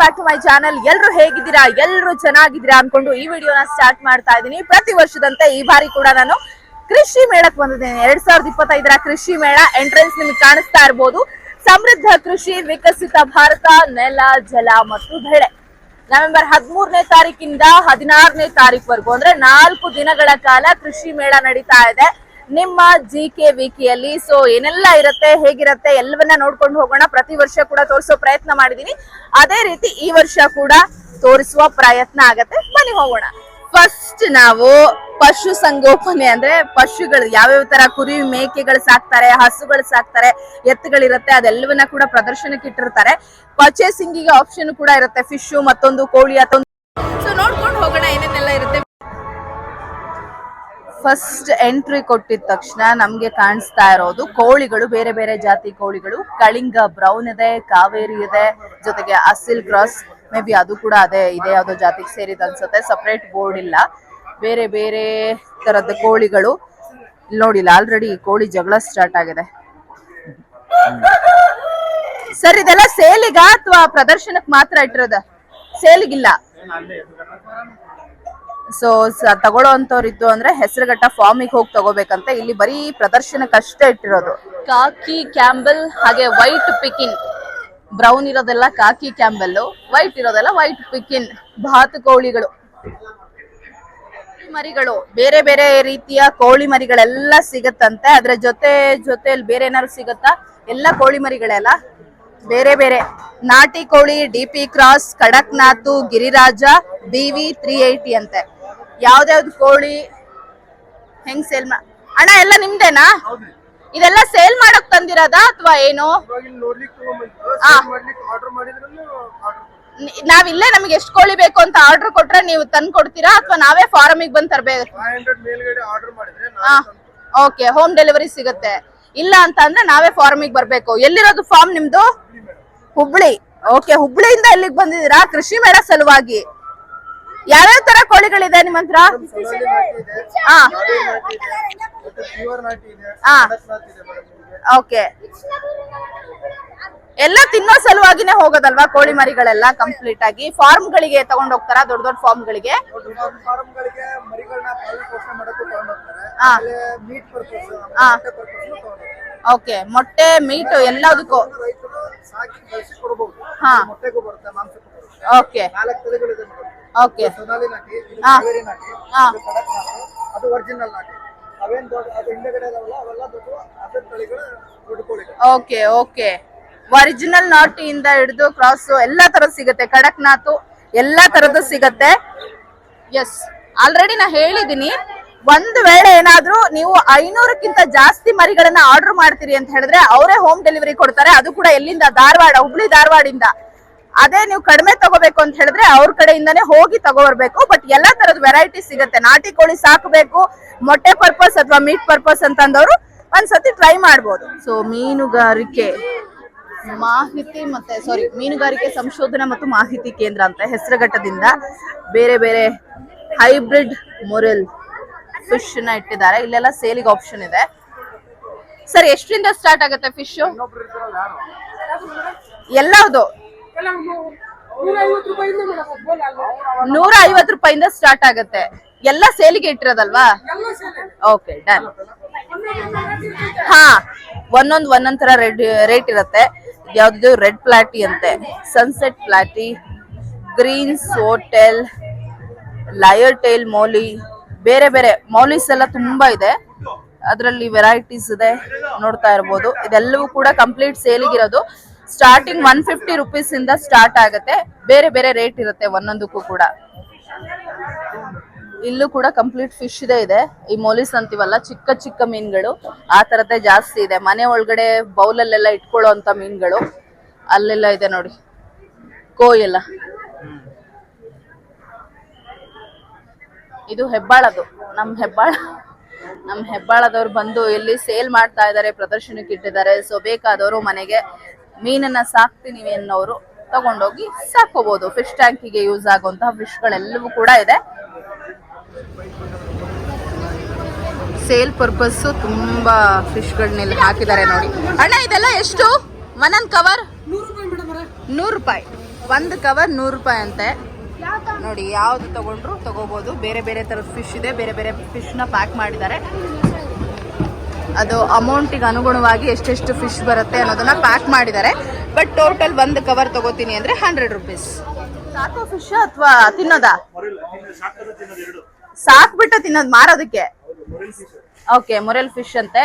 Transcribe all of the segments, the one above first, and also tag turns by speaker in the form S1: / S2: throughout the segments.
S1: Back to my channel ಎಲ್ಲರೂ ಹೇಗಿದ್ದೀರಾ? ಎಲ್ಲರೂ ಚೆನ್ನಾಗಿದ್ದೀರಾ ಅನ್ಕೊಂಡು ಈ ವಿಡಿಯೋನ ಸ್ಟಾರ್ಟ್ ಮಾಡ್ತಾ ಇದ್ದೀನಿ. ಪ್ರತಿ ವರ್ಷದಂತೆ ಈ ಬಾರಿ ಕೂಡ ನಾನು ಕೃಷಿ ಮೇಳಕ್ಕೆ ಬಂದಿದ್ದೇನೆ. ಎರಡ್ ಸಾವಿರದ ಇಪ್ಪತ್ತೈದರ ಕೃಷಿ ಮೇಳ ಎಂಟ್ರೆನ್ಸ್ ನಿಮ್ಗೆ ಕಾಣಿಸ್ತಾ ಇರ್ಬೋದು. ಸಮೃದ್ಧ ಕೃಷಿ, ವಿಕಸಿತ ಭಾರತ, ನೆಲ, ಜಲ ಮತ್ತು ಬೆಳೆ. ನವೆಂಬರ್ ಹದಿಮೂರನೇ ತಾರೀಕಿಂದ ಹದಿನಾರನೇ ತಾರೀಕು ಅಂದ್ರೆ ನಾಲ್ಕು ದಿನಗಳ ಕಾಲ ಕೃಷಿ ಮೇಳ ನಡೀತಾ ಇದೆ. ನಿಮ್ಮ ಜಿ ಕೆ ವಿಕಿಯಲ್ಲಿ ಸೊ ಏನೆಲ್ಲ ಇರುತ್ತೆ, ಹೇಗಿರುತ್ತೆ, ಎಲ್ಲವನ್ನ ನೋಡ್ಕೊಂಡು ಹೋಗೋಣ. ಪ್ರತಿ ವರ್ಷ ಕೂಡ ತೋರಿಸೋ ಪ್ರಯತ್ನ ಮಾಡಿದೀನಿ. ಅದೇ ರೀತಿ ಈ ವರ್ಷ ಕೂಡ ತೋರಿಸುವ ಪ್ರಯತ್ನ ಆಗತ್ತೆ. ಬನ್ನಿ ಹೋಗೋಣ. ಫಸ್ಟ್ ನಾವು ಪಶು ಸಂಗೋಪನೆ ಅಂದ್ರೆ ಪಶುಗಳು ಯಾವ್ಯಾವ ತರ ಕುರಿ ಮೇಕೆಗಳು ಸಾಕ್ತಾರೆ, ಹಸುಗಳು ಸಾಕ್ತಾರೆ, ಎತ್ತುಗಳಿರುತ್ತೆ, ಅದೆಲ್ಲವನ್ನ ಕೂಡ ಪ್ರದರ್ಶನಕ್ಕೆ ಇಟ್ಟಿರ್ತಾರೆ. ಪರ್ಚೇಸಿಂಗಿಗೆ ಆಪ್ಷನ್ ಕೂಡ ಇರುತ್ತೆ ಫಿಶ್ ಮತ್ತೊಂದು ಕೋಳಿ ಅಥವಾ ಸೊ ನೋಡ್ಕೊಂಡು ಹೋಗೋಣ ಏನೇನೆಲ್ಲ ಇರುತ್ತೆ. ಫಸ್ಟ್ ಎಂಟ್ರಿ ಕೊಟ್ಟಿದ ತಕ್ಷಣ ನಮ್ಗೆ ಕಾಣಿಸ್ತಾ ಇರೋದು ಕೋಳಿಗಳು, ಬೇರೆ ಬೇರೆ ಜಾತಿ ಕೋಳಿಗಳು. ಕಳಿಂಗ ಬ್ರೌನ್ ಇದೆ, ಕಾವೇರಿ ಇದೆ, ಜೊತೆಗೆ ಅಸಿಲ್ ಕ್ರಾಸ್ ಮೇ ಬಿ ಅದು ಕೂಡ ಅದೇ, ಇದೆ ಯಾವುದೋ ಜಾತಿಗೆ ಸೇರಿದ ಅನ್ಸುತ್ತೆ. ಸಪ್ರೇಟ್ ಬೋರ್ಡ್ ಇಲ್ಲ. ಬೇರೆ ಬೇರೆ ತರದ ಕೋಳಿಗಳು. ನೋಡಿಲ್ಲ ಆಲ್ರೆಡಿ ಕೋಳಿ ಜಗಳ ಸ್ಟಾರ್ಟ್ ಆಗಿದೆ. ಸರ್, ಇದೆಲ್ಲ ಸೇಲಿಗ ಅಥವಾ ಪ್ರದರ್ಶನಕ್ಕೆ ಮಾತ್ರ ಇಟ್ಟಿರೋದ. ಸೇಲಿಗಿಲ್ಲ ಸೊ ತಗೊಳ್ಳೋ ಅಂತವ್ರು ಇದ್ದು ಅಂದ್ರೆ ಹೆಸರುಘಟ್ಟ ಫಾರ್ಮಿಗೆ ಹೋಗಿ ತಗೋಬೇಕಂತ. ಇಲ್ಲಿ ಬರೀ ಪ್ರದರ್ಶನಕ್ಕೆ ಅಷ್ಟೇ ಇಟ್ಟಿರೋದು. ಕಾಕಿ ಕ್ಯಾಂಬಲ್ ಹಾಗೆ ವೈಟ್ ಪಿಕಿನ್. ಬ್ರೌನ್ ಇರೋದೆಲ್ಲ ಕಾಕಿ ಕ್ಯಾಂಬಲ್ ವೈಟ್ ಇರೋದೆಲ್ಲ ವೈಟ್ ಪಿಕಿನ್. ಬಾತುಕೋಳಿಗಳು ಮರಿಗಳು. ಬೇರೆ ಬೇರೆ ರೀತಿಯ ಕೋಳಿ ಮರಿಗಳೆಲ್ಲ ಸಿಗತ್ತಂತೆ. ಅದ್ರ ಜೊತೆ ಜೊತೆಲಿ ಬೇರೆ ಏನಾದ್ರು ಸಿಗತ್ತಾ? ಎಲ್ಲ ಕೋಳಿ ಮರಿಗಳೆಲ್ಲ ಬೇರೆ ಬೇರೆ. ನಾಟಿ ಕೋಳಿ, D P cross, Kadaknath, Giriraja BV three eighty ಅಂತೆ. ಯಾವ್ದ್ಯಾವ್ದು ಕೋಳಿ ಹೆಂಗ್ ಸೇಲ್ ಮಾ ಅಣ್ಣ ಎಲ್ಲ ನಿಮ್ದೇನಾ? ಇದೆಲ್ಲ ಸೇಲ್ ಮಾಡಕ್ ತಂದಿರೋದಾ ಅಥವಾ ಏನು? ಆ. ನಿ- ನಾವಿಲ್ಲೇ ನಮ್ಗೆ ಎಷ್ಟು ಕೋಳಿ ಬೇಕು ಅಂತ ಆರ್ಡರ್ ಕೊಟ್ರೆ ನೀವು ತಂದು ಕೊಡ್ತೀರಾ ಅಥವಾ ನಾವೇ ಫಾರಮಿಗೆ ಬಂದು ತರಬೇಕು?
S2: ಫೈವ್ ಹಂಡ್ರೆಡ್ ಮೇಲ್ಗಡೆ ಆರ್ಡರ್ ಮಾಡಿದ್ರೆ
S1: ಹಾ
S2: ನಾನು
S1: ಓಕೆ ಹೋಮ್ ಡೆಲಿವರಿ ಸಿಗುತ್ತೆ. ಇಲ್ಲ ಅಂತ ಅಂದ್ರೆ ನಾವೇ ಫಾರ್ಮಿಗೆ ಬರ್ಬೇಕು. ಎಲ್ಲಿರೋದು ಫಾರ್ಮ್ ನಿಮ್ದು? ಹುಬ್ಳಿ ಓಕೆ ಹುಬ್ಳಿಯಿಂದ ಎಲ್ಲಿಗೆ ಬಂದಿದ್ದೀರಾ? ಕೃಷಿ ಮೇಳ ಸಲುವಾಗಿ. ಯಾವ್ಯಾವ ತರ ಕೋಳಿಗಳಿದೆ ನಿಮ್ಮ ಹತ್ರ? ಹಾ ಓಕೆ. ಎಲ್ಲ ತಿನ್ನೋ ಸಲುವಾಗಿನೇ ಹೋಗೋದಲ್ವಾ ಕೋಳಿ ಮರಿಗಳೆಲ್ಲ ಕಂಪ್ಲೀಟ್ ಆಗಿ? ಫಾರ್ಮ್ ಗಳಿಗೆ ತಗೊಂಡ್ ಹೋಗ್ತಾರ? ದೊಡ್ಡ ದೊಡ್ಡ ಫಾರ್ಮ್ ಗಳಿಗೆ ಓಕೆ. ಮೊಟ್ಟೆ ಮೀಟ್ ಎಲ್ಲದಕ್ಕೂ?
S2: ರೈತರು ಸಾಕಿ ಬೆಳೆಸಿ ಕೊಡಬಹುದು
S1: ಹಾ.
S2: ಮೊಟ್ಟೆಗೂ ಬರುತ್ತೆ ಮಾಂಸಕ್ಕೂ ಬರುತ್ತೆ.
S1: ಓಕೆ. ಓಕೆ.
S2: ಸೊನಾಲಿ ನಾಟಿ ಇದು
S1: ಆ.
S2: ಕಾವೇರಿ ನಾಟಿ
S1: ಆ.
S2: ಇದು ಕಡಕ್ ನಾಟಿ ಅದು ಒರಿಜಿನಲ್ ನಾಟಿ. ಅವೇನ್ ದೊಡ್ಡ ಅದು ಹಿಂದೆಗಡೆ ಇದಾವಲ್ಲ ಅವೆಲ್ಲ ದೊಡ್ಡ ತಳಿಗಳ ದೊಡ್ಡ ಕೋಳಿಗಳು.
S1: Okay okay. ಒರಿಜಿನಲ್ ನಾಟಿಯಿಂದ ಹಿಡಿದು ಕ್ರಾಸ್ ಎಲ್ಲಾ ತರದ್ ಸಿಗುತ್ತೆ. ಕಡಕ್ನಾಥು ಎಲ್ಲಾ ತರದ್ದು ಸಿಗತ್ತೆ. ಎಸ್ ಆಲ್ರೆಡಿ ನಾ ಹೇಳಿದೀನಿ. ಒಂದು ವೇಳೆ ಏನಾದರೂ ನೀವು ಐನೂರಕ್ಕಿಂತ ಜಾಸ್ತಿ ಮರಿಗಳನ್ನ ಆರ್ಡರ್ ಮಾಡ್ತೀರಿ ಅಂತ ಹೇಳಿದ್ರೆ ಅವರೇ ಹೋಮ್ ಡೆಲಿವರಿ ಕೊಡ್ತಾರೆ. ಅದು ಕೂಡ ಎಲ್ಲಿಂದ? ಧಾರವಾಡ ಹುಬ್ಳಿ ಧಾರವಾಡಿಂದ ಅದೇ ನೀವು ಕಡಿಮೆ ತಗೋಬೇಕು ಅಂತ ಹೇಳಿದ್ರೆ ಅವ್ರ ಕಡೆಯಿಂದಾನೇ ಹೋಗಿ ತಗೋಬರ್ಬೇಕು. ಬಟ್ ಎಲ್ಲಾ ತರದ ವೆರೈಟಿ ಸಿಗುತ್ತೆ. ನಾಟಿ ಕೋಳಿ ಸಾಕಬೇಕು ಮೊಟ್ಟೆ ಪರ್ಪಸ್ ಅಥವಾ ಮೀಟ್ ಪರ್ಪಸ್ ಅಂತಂದವರು ಒಂದ್ಸತಿ ಟ್ರೈ ಮಾಡ್ಬೋದು. ಸೊ ಮೀನುಗಾರಿಕೆ ಮಾಹಿತಿ ಮತ್ತೆ ಸಾರಿ ಮೀನುಗಾರಿಕೆ ಸಂಶೋಧನಾ ಮತ್ತು ಮಾಹಿತಿ ಕೇಂದ್ರ ಅಂತ ಹೆಸರುಘಟ್ಟದಿಂದ ಬೇರೆ ಬೇರೆ ಹೈಬ್ರಿಡ್ ಮೊರೆಲ್ ಫಿಶ್ನ ಇಟ್ಟಿದ್ದಾರೆ. ಇಲ್ಲೆಲ್ಲ ಸೇಲಿಗೆ ಆಪ್ಷನ್ ಇದೆ. ಸರ್ ಎಷ್ಟರಿಂದ ಸ್ಟಾರ್ಟ್ ಆಗುತ್ತೆ ಫಿಶ್ ಎಲ್ಲದು ನೂರ ಐವತ್ತು ರೂಪಾಯಿಂದ ಸ್ಟಾರ್ಟ್ ಆಗುತ್ತೆ. ಎಲ್ಲ ಸೇಲಿಗೆ ಇಟ್ಟಿರೋದಲ್ವಾ? ಓಕೆ ಡನ್ ಹಾ ಒಂದೊಂದ್ ಒಂದೊಂದ್ ತರ ರೆಡ್ ರೇಟ್ ಇರುತ್ತೆ. ಯಾವ್ದು? ರೆಡ್ ಪ್ಲಾಟಿ ಅಂತೆ. ಸನ್ಸೆಟ್ ಪ್ಲಾಟಿ ಗ್ರೀನ್ಸ್ ಹೋಟೆಲ್ ಲಯರ್ ಟೈಲ್ ಮೌಲಿ ಬೇರೆ ಬೇರೆ. ಮೌಲಿಸ್ ಎಲ್ಲ ತುಂಬಾ ಇದೆ. ಅದರಲ್ಲಿ ವೆರೈಟೀಸ್ ಇದೆ. ನೋಡ್ತಾ ಇರ್ಬೋದು. ಇದೆಲ್ಲವೂ ಕೂಡ ಕಂಪ್ಲೀಟ್ ಸೇಲಿಗಿರೋದು ಸ್ಟಾರ್ಟಿಂಗ್ ಒನ್ ಫಿಫ್ಟಿ ರುಪೀಸ್ ಇಂದ ಸ್ಟಾರ್ಟ್ ಆಗುತ್ತೆ. ಬೇರೆ ಬೇರೆ ರೇಟ್ ಇರುತ್ತೆ ಒಂದೊಂದಕ್ಕೂ ಕೂಡ. ಇಲ್ಲೂ ಕೂಡ ಕಂಪ್ಲೀಟ್ ಫಿಶ್ ಇದೆ ಇದೆ. ಈ ಮೊಲಿಸ್ ಅಂತೀವಲ್ಲ, ಚಿಕ್ಕ ಚಿಕ್ಕ ಮೀನುಗಳು. ಆ ತರದ್ದೇ ಜಾಸ್ತಿ ಇದೆ. ಮನೆ ಒಳಗಡೆ ಬೌಲಲ್ಲೆಲ್ಲ ಇಟ್ಕೊಳ್ಳೋ ಅಂತ ಮೀನುಗಳು. ಅಲ್ಲೆಲ್ಲ ಇದೆ ನೋಡಿ. ಕೋಯ್ ಎಲ್ಲ. ಇದು ಹೆಬ್ಬಾಳದು. ನಮ್ ಹೆಬ್ಬಾಳ, ನಮ್ ಹೆಬ್ಬಾಳದವ್ರು ಬಂದು ಇಲ್ಲಿ ಸೇಲ್ ಮಾಡ್ತಾ ಇದ್ದಾರೆ, ಪ್ರದರ್ಶನಕ್ಕೆ ಇಟ್ಟಿದ್ದಾರೆ. ಸೊ ಬೇಕಾದವರು ಮನೆಗೆ ಮೀನನ್ನ ಸಾಕ್ತೀನಿ ಅನ್ನೋರು ತಗೊಂಡೋಗಿ ಸಾಕೋಬಹುದು ಫಿಶ್ ಟ್ಯಾಂಕಿಗೆ ಯೂಸ್ ಆಗುವಂತಹ ಫಿಶ್ಗಳೆಲ್ಲವೂ ಕೂಡ ಇದೆ. ಸೇಲ್ ಪರ್ಪಸ್ ತುಂಬಾ ಫಿಶ್ ಇಲ್ಲಿ ಹಾಕಿದ್ದಾರೆ ನೋಡಿ. ಅಣ್ಣ, ಇದೆಲ್ಲ ಎಷ್ಟು? ಮನನ್ ಕವರ್ ನೂರು ರೂಪಾಯಿ ಒಂದು ಕವರ್ ನೂರು ರೂಪಾಯಿ ಅಂತೆ. ನೋಡಿ ಯಾವ್ದು ತಗೊಂಡ್ರು ತಗೋಬಹುದು ಬೇರೆ ಬೇರೆ ತರದ ಫಿಶ್ ಇದೆ. ಬೇರೆ ಬೇರೆ ಫಿಶ್ನ ಪ್ಯಾಕ್ ಮಾಡಿದ್ದಾರೆ. ಅದು ಅಮೌಂಟಿಗೆ ಅನುಗುಣವಾಗಿ ಎಷ್ಟೆಷ್ಟು ಫಿಶ್ ಬರುತ್ತೆ ಅನ್ನೋದನ್ನ ಪ್ಯಾಕ್ ಮಾಡಿದ್ದಾರೆ. ಬಟ್ ಟೋಟಲ್ ಒಂದು ಕವರ್ ತಗೋತೀನಿ ಅಂದ್ರೆ ಹಂಡ್ರೆಡ್ ರುಪೀಸ್ ಸಾಕೋ ಫಿಶ್ ಅಥವಾ ತಿನ್ನೋದಾ? ಸಾಕ್ಬಿಟ್ಟು ತಿನ್ನೋದು, ಮಾರೋದಕ್ಕೆ? ಓಕೆ ಮೊರೆಲ್ ಫಿಶ್ ಅಂತೆ.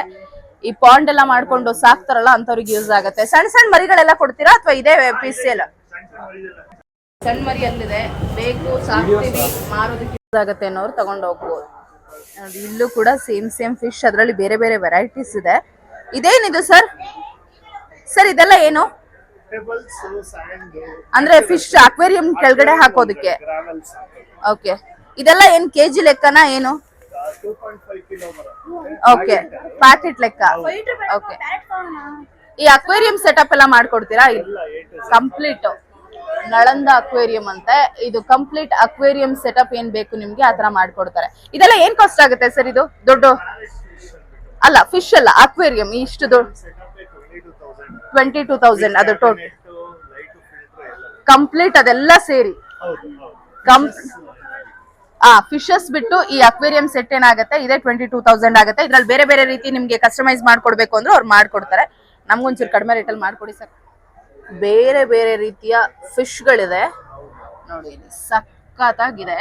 S1: ಈ ಪಾಂಡ್ ಎಲ್ಲ ಮಾಡ್ಕೊಂಡು ಸಾಕ್ತಾರಲ್ಲ ಅಂತವ್ರಿಗೆ ಯೂಸ್ ಆಗುತ್ತೆ. ಸಣ್ಣ ಸಣ್ಣ ಮರಿಗಳೆಲ್ಲ ಕೊಡ್ತೀರಾ ಅಥವಾ ಇದೇ ಪೀಸ್ ಎಲ್ಲ? ಸಣ್ಣ ಮರಿ ಅಲ್ಲಿದೆ. ಬೇಕು, ಸಾಕ್ತೀವಿ, ಮಾರೋದಕ್ಕೆ ಯೂಸ್ ಆಗುತ್ತೆ ಅನ್ನೋರು ತಗೊಂಡು ಹೋಗ್ಬೋದು. ನೋಡಿ ಇಲ್ಲೂ ಕೂಡ ಸೇಮ್ ಸೇಮ್ ಫಿಶ್ ಅದರಲ್ಲಿ ಬೇರೆ ಬೇರೆ ವೆರೈಟೀಸ್ ಇದೆ. ಇದೇನಿದು ಸರ್ ಸರ್ ಇದೆಲ್ಲ ಏನು? ಅಂದ್ರೆ ಫಿಶ್ ಅಕ್ವೇರಿಯಂ ಕೆಳಗಡೆ ಹಾಕೋದಕ್ಕೆ. ಓಕೆ ಇದೆಲ್ಲ ಏನ್ ಕೆಜಿ ಲೆಕ್ಕನ ಏನು? ಓಕೆ ಪ್ಯಾಕೆಟ್ ಲೆಕ್ಕ. ಓಕೆ ಈ ಅಕ್ವೇರಿಯಂ ಸೆಟಪ್ ಎಲ್ಲ ಮಾಡ್ಕೊಡ್ತೀರಾ? ಕಂಪ್ಲೀಟ್ ನಳಂದ ಅಕ್ವೇರಿಯಂ ಅಂತ. ಇದು ಕಂಪ್ಲೀಟ್ ಅಕ್ವೇರಿಯಂ ಸೆಟಪ್ ಏನ್ ಬೇಕು ನಿಮ್ಗೆ ಆತರ ಮಾಡ್ಕೊಡ್ತಾರೆ. ಇದೆಲ್ಲ ಏನ್ ಕಾಸ್ಟ್ ಆಗುತ್ತೆ ಸರ್ ಇದು? ದೊಡ್ಡ? ಅಲ್ಲ ಫಿಶ್ ಅಲ್ಲ, ಅಕ್ವೇರಿಯಂ ಇಷ್ಟು ದೊಡ್ಡ ಟ್ವೆಂಟಿ ಟೂ ತೌಸಂಡ್ ಅದು ಟೋಟಲ್ ಕಂಪ್ಲೀಟ್ ಅದೆಲ್ಲ ಸೇರಿ. ಆ ಫಿಶಸ್ ಬಿಟ್ಟು ಈ ಅಕ್ವೇರಿಯಂ ಸೆಟ್ ಏನಾಗುತ್ತೆ, ಇದೆ ಟ್ವೆಂಟಿ ಟೂ ತೌಸಂಡ್ ಆಗುತ್ತೆ. ಇದ್ರಲ್ಲಿ ಬೇರೆ ಬೇರೆ ರೀತಿ ನಿಮ್ಗೆ ಕಸ್ಟಮೈಸ್ ಮಾಡ್ಕೊಡ್ಬೇಕು ಅಂದ್ರೆ ಅವ್ರು ಮಾಡ್ಕೊಡ್ತಾರೆ. ನಮ್ಗೊಂಚೂರು ಕಡಿಮೆ ರೇಟಲ್ಲಿ ಮಾಡ್ಕೊಡಿ ಸರ್. ಬೇರೆ ಬೇರೆ ರೀತಿಯ ಫಿಶ್ಗಳಿದೆ. ನೋಡಿ ಇಲ್ಲಿ ಸಖತ್ತಾಗಿದೆ.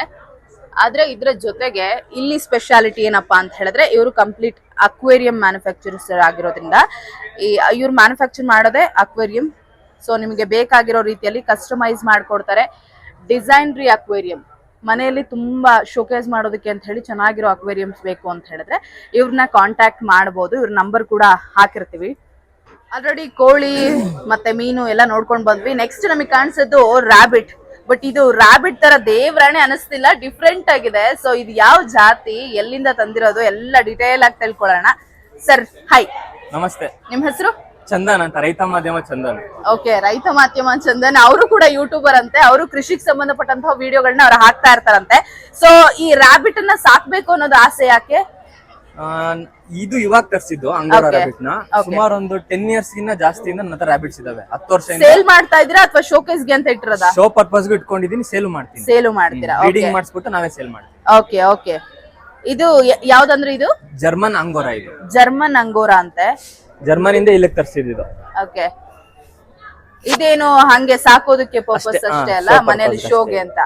S1: ಆದ್ರೆ ಇದ್ರ ಜೊತೆಗೆ ಇಲ್ಲಿ ಸ್ಪೆಷಾಲಿಟಿ ಏನಪ್ಪಾ ಅಂತ ಹೇಳಿದ್ರೆ ಇವರು ಕಂಪ್ಲೀಟ್ ಅಕ್ವೇರಿಯಂ ಮ್ಯಾನುಫ್ಯಾಕ್ಚರ್ಸ್ ಆಗಿರೋದ್ರಿಂದ ಈ ಇವ್ರು ಮ್ಯಾನುಫ್ಯಾಕ್ಚರ್ ಮಾಡೋದೇ ಅಕ್ವೇರಿಯಂ. ಸೊ ನಿಮಗೆ ಬೇಕಾಗಿರೋ ರೀತಿಯಲ್ಲಿ ಕಸ್ಟಮೈಸ್ ಮಾಡ್ಕೊಡ್ತಾರೆ. ಡಿಸೈನ್ರಿ ಅಕ್ವೇರಿಯಂ. ಮನೆಯಲ್ಲಿ ತುಂಬಾ ಶೋಕೇಸ್ ಮಾಡೋದಕ್ಕೆ ಅಂತ ಹೇಳಿ ಚೆನ್ನಾಗಿರೋ ಅಕ್ವೇರಿಯಮ್ಸ್ ಬೇಕು ಅಂತ ಹೇಳಿದ್ರೆ ಇವ್ರನ್ನ ಕಾಂಟ್ಯಾಕ್ಟ್ ಮಾಡ್ಬೋದು. ಇವ್ರ ನಂಬರ್ ಕೂಡ ಹಾಕಿರ್ತೀವಿ. ಆಲ್ರೆಡಿ ಕೋಳಿ ಮತ್ತೆ ಮೀನು ಎಲ್ಲ ನೋಡ್ಕೊಂಡು ಬಂದ್ವಿ. ನೆಕ್ಸ್ಟ್ ನಮಗೆ ಕಾಣಿಸೋದು ರಾಬಿಟ್ ಬಟ್ ಇದು ರಾಬಿಟ್ ತರ ದೇವ್ರಾಣೆ ಅನಿಸ್ತಿಲ್ಲ ಡಿಫ್ರೆಂಟ್ ಆಗಿದೆ. ಸೊ ಇದು ಯಾವ ಜಾತಿ ಎಲ್ಲಿಂದ ತಂದಿರೋದು ಎಲ್ಲ ಡಿಟೇಲ್ ಆಗಿ ತಿಳ್ಕೊಳ್ಳೋಣ. ಸರ್ ಹಾಯ್
S3: ನಮಸ್ತೆ.
S1: ನಿಮ್ ಹೆಸರು?
S3: ಚಂದನ್ ಅಂತ ರೈತ ಮಾಧ್ಯಮ ಚಂದನ್.
S1: ಓಕೆ ರೈತ ಮಾಧ್ಯಮ ಚಂದನ್. ಅವರು ಕೂಡ ಯೂಟ್ಯೂಬರ್ ಅಂತೆ. ಅವರು ಕೃಷಿಗೆ ಸಂಬಂಧಪಟ್ಟಂತಹ ವಿಡಿಯೋಗಳನ್ನ ಅವ್ರು ಹಾಕ್ತಾ ಇರ್ತಾರಂತೆ. ಸೊ ಈ ರಾಬಿಟ್ ಅನ್ನ ಸಾಕ್ಬೇಕು ಅನ್ನೋದು ಆಸೆ ಯಾಕೆ?
S3: ಆ, ಇದು ಇವಾಗ ತರಿಸಿದ್ದು ಅಂಗೋರಾ
S1: ರಾಬಿಟ್ನ.
S3: ಸುಮಾರು ಒಂದು ಟೆನ್ ಇಯರ್ಸ್ ಗಿನ್ನ ಜಾಸ್ತಿ ನನ್ನ ರಾಬಿಟ್ಸ್ ಇದಾವೆ. ಹತ್ತು ವರ್ಷ
S1: ಸೇಲ್ ಮಾಡ್ತಾ ಇದ್ದೀರಾ ಅಥವಾ ಶೋಕೇಸ್ಗೆ ಅಂತ ಇಟ್ಟಿರೋದ?
S3: ಶೋ ಪರ್ಪಸ್ಗೆ ಇಟ್ಕೊಂಡಿದ್ದೀನಿ ಸೇಲ್ ಮಾಡ್ತೀನಿ.
S1: ಸೇಲ್ ಮಾಡ್ತೀರಾ?
S3: ರೀಡಿಂಗ್ ಮಾಡಿಸ್ಬಿಟ್ಟು ನಾವೇ ಸೇಲ್ ಮಾಡ್ತೀವಿ.
S1: ಓಕೆ ಓಕೆ ಇದು ಯಾವ್ದಂದ್ರೆ ಇದು?
S3: ಜರ್ಮನ್ ಅಂಗೋರಾ ಇದು.
S1: ಜರ್ಮನ್ ಅಂಗೋರಾ ಅಂತೆ.
S3: ಜರ್ಮನ್ ಇಂದ ಇಲ್ಲಿಗೆ ತರಿಸಿದ್ದು
S1: ಓಕೆ ಇದೇನು ಹಂಗೆ ಸಾಕೋದಕ್ಕೆ ಪರ್ಪಸ್
S3: ಅಷ್ಟೇ,
S1: ಅಲ್ಲ? ಮನೆಯಲ್ಲಿ ಶೋಗೆ ಅಂತ.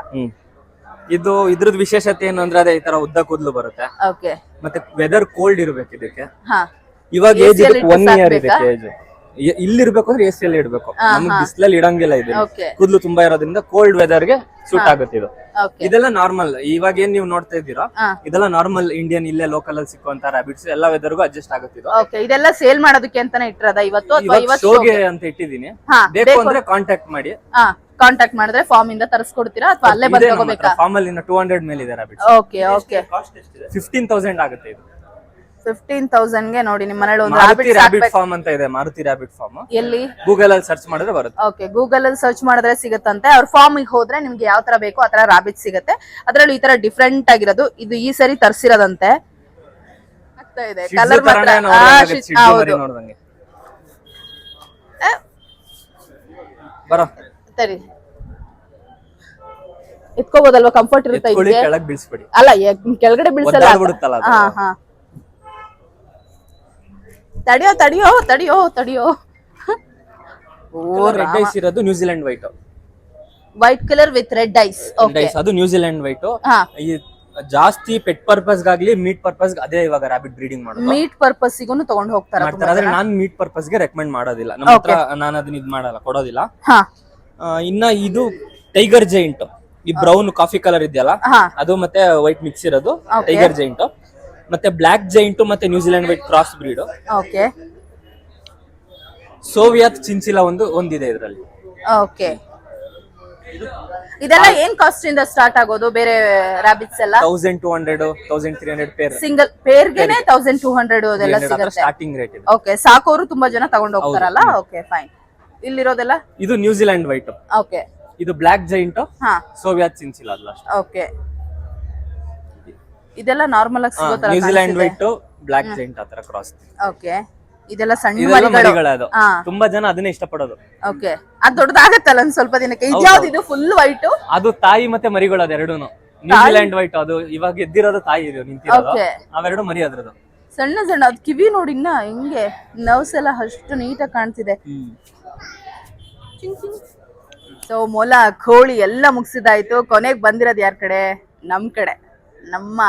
S3: ಇದು ಇದ್ರದ್ ವಿಶೇಷತೆ ಏನು ಅಂದ್ರೆ ಅದೇ ಈ ತರ ಉದ್ದ ಕೂದಲು ಬರುತ್ತೆ.
S1: ಓಕೆ
S3: ಮತ್ತೆ ವೆದರ್ ಕೋಲ್ಡ್ ಇರ್ಬೇಕು ಇದಕ್ಕೆ.
S1: ಹಾ.
S3: ಇವಾಗ ಏಜ್ ಇದಕ್ಕೆ ಒನ್ ಇಯರ್ ಇದೆ
S1: ಸಾಕ್ಬೇಕಾ?
S3: ಏಜ್ ಇಲ್ಲಿ ಇರ್ಬೇಕು ಅಂದ್ರೆ ಎಸಿ ಅಲ್ಲಿ ಇಡ್ಬೇಕು. ನಮ್ಗೆ ಬಿಸಿಲಲ್ಲಿ ಇಡಂಗಿಲ್ಲ ಇದು. ಕೂದಲು ತುಂಬಾ ಇರೋದ್ರಿಂದ ಕೋಲ್ಡ್ ವೆದರ್ಗೆ ಸೂಟ್ ಆಗುತ್ತೆ ಇದು. ಇದೆಲ್ಲ ನಾರ್ಮಲ್ ಇವಾಗ ಏನ್ ನೀವು ನೋಡ್ತಾ ಇದ್ದೀರಾ ಇದೆಲ್ಲ ನಾರ್ಮಲ್ ಇಂಡಿಯನ್ ಇಲ್ಲೇ ಲೋಕಲ್ ಅಲ್ಲಿ ಸಿಕ್ಕುವಂತ ರಾಬಿಟ್ಸ್ ಎಲ್ಲ ವೆದರ್ಗೂ ಅಡ್ಜಸ್ಟ್ ಆಗುತ್ತೆ
S1: ಇದೆಲ್ಲ ಸೇಲ್ ಮಾಡೋದಕ್ಕೆ ಅಂತಾನೆ ಇಟ್ಟಿರೋದ? ಇವತ್ತು
S3: ಶೋಗೆ ಅಂತ ಇಟ್ಟಿದ್ದೀನಿ.
S1: ಹಾ,
S3: ಬೇಕು ಅಂದ್ರೆ ಕಾಂಟ್ಯಾಕ್ಟ್ ಮಾಡಿ.
S1: ಕಾಂಟ್ಯಾಕ್ಟ್ ಮಾಡಿದ್ರೆ ಫಾರ್ಮ್ ಇಂದ ತರಿಸ್ಕೊಡ್ತೀರಾ ಅಥವಾ ಅಲ್ಲೇ ಬಂದು ತಗೋಬೇಕಾ?
S3: ಫಾರ್ಮ್ ಅಲ್ಲಿ ಇನ್ನು ಟೂ ಹಂಡ್ರೆಡ್ ಮೇಲೆ ಇದೆ? Rabbits
S1: okay okay
S3: fifteen thousand ಆಗುತ್ತೆ ಇದು.
S1: ಫಿಫ್ಟೀನ್ ತೌಸಂಡ್ಗೆ ನೋಡಿ ನಿಮ್ಮ ಮನೇಲಿ ಒಂದು
S3: ಮಾರುತಿ
S1: ರಾಬಿಟ್
S3: ರಾಬಿಟ್ ಫಾರ್ಮ್ ಅಂತ ಇದೆ ಮಾರುತಿ ರಾಬಿಟ್ ಫಾರ್ಮ್
S1: ಎಲ್ಲಿ?
S3: ಗೂಗಲ್ ಅಲ್ಲಿ ಸರ್ಚ್ ಮಾಡಿದ್ರೆ ಬರುತ್ತೆ.
S1: ಓಕೆ ಗೂಗಲ್ ಅಲ್ಲಿ ಸರ್ಚ್ ಮಾಡಿದ್ರೆ ಸಿಗುತ್ತಂತೆ. ಅವ್ರ ಫಾರ್ಮ್ ಹೋದ್ರೆ ನಿಮ್ಗೆ ಯಾವ ತರ ಬೇಕೋ ಆ ತರ ರಾಬಿಟ್ ಸಿಗುತ್ತೆ. ಅದರಲ್ಲಿ ಈ ತರ ಡಿಫ್ರೆಂಟ್ ಆಗಿರೋದು. ಇದು ಈ ಸರಿ ತರ್ಸಿರೋದಂತೆ. ಆಗ್ತಾ ಇದೆ. ಕಲರ್ ಮಾತ್ರ. ಆ, ಹೌದು.
S3: ನೋಡ್ದಂಗೆ. ಬರೋ.
S1: ಸರಿ. ಇಟ್ಕೋಬಹುದಲ್ವಾ ಕಂಫರ್ಟ್ ಇರುತ್ತೆ
S3: ಎತ್ಕೊಳ್ಳಿ
S1: ಇದಕ್ಕೆ
S3: ಕೆಳಗ್ ಬೀಳ್ಸ್ಬಿಡಿ.
S1: ಅಲ್ಲ ಎ- ಕೆಳಗಡೆ ಬೀಳ್ಸಲ್ಲ
S3: ಒದ್ದಾಡ್ಬಿಡುತ್ತಲ್ಲ ಅದು.
S1: ಹಾ ಹಾ. ತಡಿಯೋ ತಡಿಯೋ ತಡಿಯೋ ತಡಿಯೋ.
S3: ರೆಡ್ ಐಸ್ ಇರೋದು New Zealand white
S1: white colour with red eyes okay
S3: eyes ಅದು ನ್ಯೂಜಿಲೆಂಡ್ ವೈಟ್
S1: ಹಾ.
S3: ಈ ಜಾಸ್ತಿ ಪೆಟ್ ಪರ್ಪಸ್ ಗಾಗ್ಲಿ ಮೀಟ್ ಪರ್ಪಸ್ ಅದೇ ಇವಾಗ ರಾಬಿಟ್ ಬ್ರೀಡಿಂಗ್ ಮಾಡೋದು.
S1: ಮೀಟ್ ಪರ್ಪಸ್ಸಿಗೂ ತಗೊಂಡ್ ಹೋಗ್ತಾರ
S3: ಮಾಡ್ತಾರೆ ಆದ್ರೆ ನಾನ್ ಮೀಟ್ ಪರ್ಪಸ್ಗೆ ರೆಕಮೆಂಡ್ ಮಾಡೋದಿಲ್ಲ. ನಮ್ಮ ಹತ್ರ ನಾನು ಅದನ್ನ ಇದ್ ಮಾಡಲ್ಲ ಕೊಡೋದಿಲ್ಲ.
S1: ಹಾ.
S3: ಇನ್ನ ಇದು ಟೈಗರ್ ಜೈಂಟ್ ಈ ಬ್ರೌನ್ ಕಾಫಿ ಕಲರ್ ಇದೆಯಲ್ಲ
S1: ಹಾ.
S3: ಅದು ಮತ್ತೆ ವೈಟ್ ಮಿಕ್ಸ್ ಇರೋದು ಟೈಗರ್ ಜೈಂಟ್ ಮತ್ತೆ ಬ್ಲಾಕ್ ಜೈಂಟ್ ಮತ್ತೆ New Zealand white cross breed
S1: okay
S3: Soviet chinchilla ಒಂದು ಒಂದಿದೆ ಇದರಲ್ಲಿ.
S1: ಓಕೆ ಇದೆಲ್ಲ ಏನ್ ಕಾಸ್ಟ್ ಇಂದ ಸ್ಟಾರ್ಟ್ ಆಗೋದು? ಬೇರೆ ರಾಬಿಟ್ಸ್ ಎಲ್ಲ?
S3: Thousand two hundred thousand three hundred pair
S1: single ಪೇರ್ಗೆನೆ thousand two hundred ಅದೆಲ್ಲ ಸಿಗುತ್ತೆ.
S3: ಸ್ಟಾರ್ಟಿಂಗ್ ರೇಟ್ ಇದೆ.
S1: ಓಕೆ ಸಾಕೋರು ತುಂಬಾ ಜನ ತಗೊಂಡ್ ಹೋಗ್ತಾರಲ್ಲ? ಓಕೆ ಫೈನ್ ಇಲ್ಲಿರೋದೆಲ್ಲ?
S3: ಇದು ನ್ಯೂಜಿಲೆಂಡ್ ವೈಟ್
S1: ಓಕೆ
S3: ಇದು ಬ್ಲಾಕ್ ಜೈಂಟ್
S1: ಹಾ.
S3: ಸೋವಿಯತ್ ಚಿನ್ಸಿಲ್ ಅಲ್ಲ
S1: ಓಕೆ ಇದೆಲ್ಲ ನಾರ್ಮಲ್ ಆಗಿ ಸಿಗೋ ತರ
S3: New Zealand white black giant ಆತರ ಕ್ರಾಸ್
S1: ಓಕೆ ಇದೆಲ್ಲ ಸಣ್ಣ ಮರಿಗಳು. ಅದು.
S3: ತುಂಬಾ ಜನ ಅದನ್ನೇ ಇಷ್ಟಪಡೋದು.
S1: ಓಕೆ ಅದು ದೊಡ್ಡದಾಗತ್ತಲ್ಲ ಒಂದ್ ಸ್ವಲ್ಪ ದಿನಕ್ಕೆ. ಇದು ಯಾವ್ದು ಇದು? ಫುಲ್ ವೈಟ್
S3: ಅದು ತಾಯಿ ಮತ್ತೆ ಮರಿಗಳು ಅದೆರಡೂನು ನ್ಯೂಜಿಲೆಂಡ್ ವೈಟ್ ಅದು. ಇವಾಗ ಎದ್ದಿರೋದು ತಾಯಿ ಇದು ನಿಂತಿರೋದು. ಅವೆರಡು ಮರಿ ಅದ್ರದ್ದು.
S1: ಸಣ್ಣ ಸಣ್ಣ, ಅದ್ ಕಿವಿ ನೋಡಿ ಇನ್ನ ಹಿಂಗೆ ನರ್ವ್ಸ್ ಎಲ್ಲ ಅಷ್ಟು ನೀಟಾಗಿ ಕಾಣ್ತಿದೆ. ಸೊ ಮೊಲ, ಕೋಳಿ ಎಲ್ಲ ಮುಗಿಸಿದಾಯ್ತು. ಕೊನೆಗೆ ಬಂದಿರೋದು ಯಾರ ಕಡೆ? ನಮ್ ಕಡೆ. ನಮ್ಮ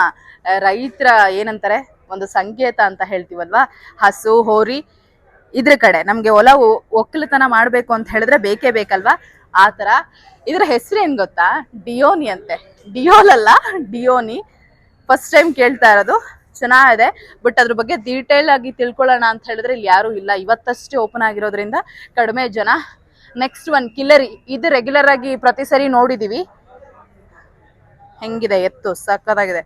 S1: ರೈತರ ಏನಂತಾರೆ? ಒಂದು ಸಂಕೇತ ಅಂತ ಹೇಳ್ತೀವಲ್ವಾ? ಹಸು, ಹೋರಿ, ಇದ್ರ ಕಡೆ. ನಮ್ಗೆ ಹೊಲ ಒಕ್ಕಲತನ ಮಾಡ್ಬೇಕು ಅಂತ ಹೇಳಿದ್ರೆ ಬೇಕೇ ಬೇಕಲ್ವಾ? ಆತರ ತರ ಇದ್ರ ಹೆಸರು ಏನ್ ಗೊತ್ತಾ? ಡಿಯೋನಿ ಅಂತೆ. ಡಿಯೋಲ್ ಅಲ್ಲ, ಡಿಯೋನಿ. ಫಸ್ಟ್ ಟೈಮ್ ಕೇಳ್ತಾ ಇರೋದು. ಚೆನ್ನಾಗಿದೆ. ಬಟ್ ಅದ್ರ ಬಗ್ಗೆ ಡೀಟೇಲ್ ಆಗಿ ತಿಳ್ಕೊಳ್ಳೋಣ ಅಂತ ಹೇಳಿದ್ರೆ ಇಲ್ಲಿ ಯಾರು ಇಲ್ಲ. ಇವತ್ತಷ್ಟೇ ಓಪನ್ ಆಗಿರೋದ್ರಿಂದ ಕಡಿಮೆ ಜನ. ನೆಕ್ಸ್ಟ್ ಒನ್ ಕಿಲ್ಲರಿ ಇದು ರೆಗ್ಯುಲರ್ ಆಗಿ ಪ್ರತಿ ಸರಿ ನೋಡಿದೀವಿ. ಹೆಂಗಿದೆ? ಎತ್ತು ಸಕ್ಕದಾಗಿದೆ